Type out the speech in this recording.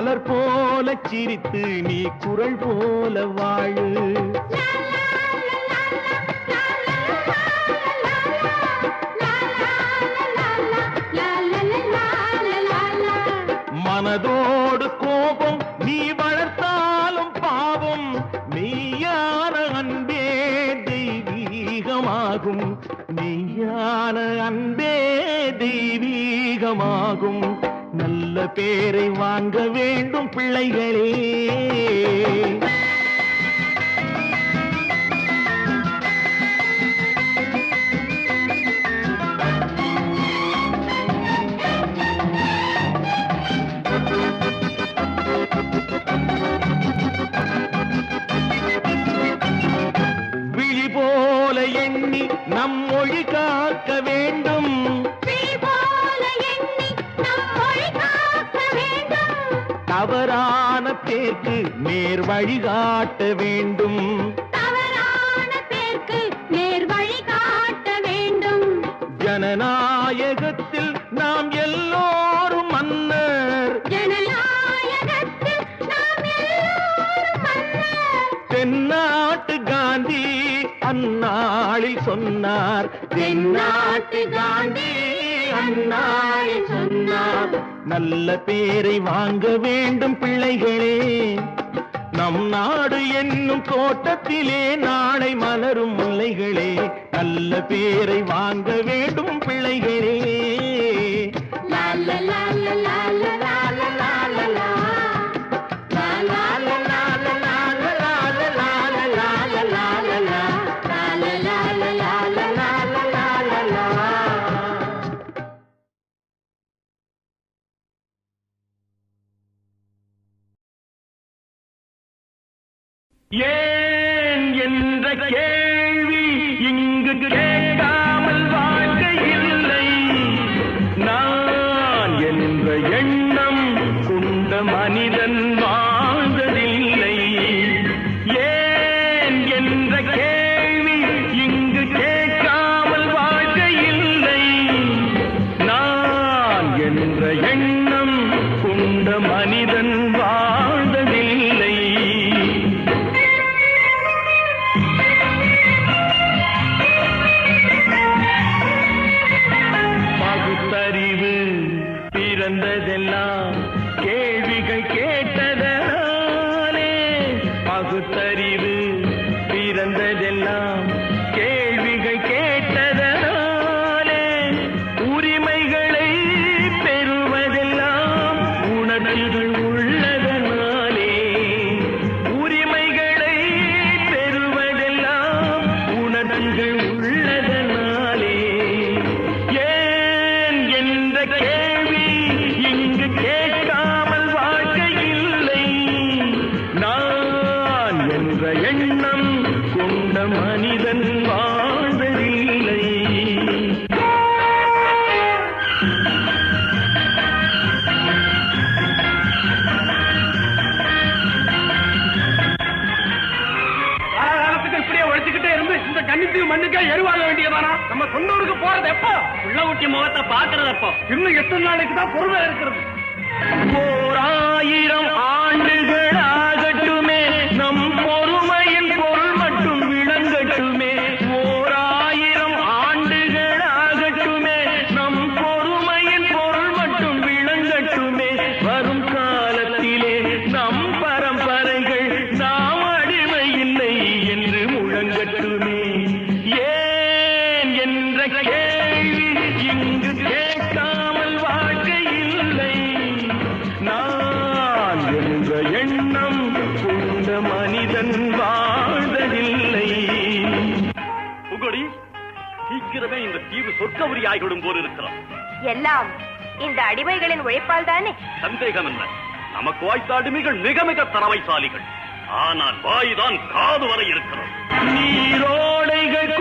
மலர் போல சிரித்து நீ குரல் போல வாழு. மனதோடு கோபம் நீ வளர்த்தாலும் பாவம் மெய்யான அன்பே தெய்வீகமாகும். மெய்யான அன்பே தெய்வீகமாகும். நல்ல பேரை வாங்க வேண்டும் பிள்ளைகளே. விழி போல எண்ணி நம் மொழி காக்க வேண்டும். தவறான பேர்க்கு நேர் வழிகாட்ட வேண்டும். ஜனநாயகத்தில் நாம் எல்லோரும் மன்னர். தென்னாட்டு காந்தி அந்நாளில் சொன்னார். தென்னாட்டு காந்தி அந்நாளில் சொன்னார் நல்ல பேரை வாங்க வேண்டும் பிள்ளைகளே. நம் நாடு என்னும் தோட்டத்திலே நாளை மலரும் முல்லைகளே. நல்ல பேரை வாங்க வேண்டும் பிள்ளைகளே. ஏன் என்ற கேள்வி இங்கு கேட்காமல் வாழ்க்கை இல்லை நான் என்ற எண்ணம் கொண்ட மனிதன் வாழ்ந்ததில்லை. ஏன் என்ற கேள்வி என்ற எண்ணம் கொண்ட மனிதன் வாழ்வதில்லை. காலத்துக்கு இப்படியே உழைச்சுக்கிட்டே இருந்து இந்த கன்னித்தீவு மண்ணுக்கே எருவாக வேண்டியதானா? நம்ம சொந்த ஊருக்கு போறது எப்போ? உள்ள ஊட்டி முகத்தை பாக்குறது எப்போ? இன்னும் எத்தனை நாளைக்கு தான் பொறுமை இருக்கிறது. ஓர் ஆயிரம் ஆண்டுகள் மனிதன் வாழ்வதில்லை புகழி சீக்கிரமே இந்த தீவு சொர்க்கவரி ஆகிவிடும் போல் இருக்கிறோம் எல்லாம் இந்த அடிமைகளின் உழைப்பால் தானே? சந்தேகம் என்ன? நமக்கு வாய்த்த அடிமைகள் மிக மிக திறமைசாலிகள். ஆனால் வாய்தான் காது வரை இருக்கிறோம் நீரோடைகள்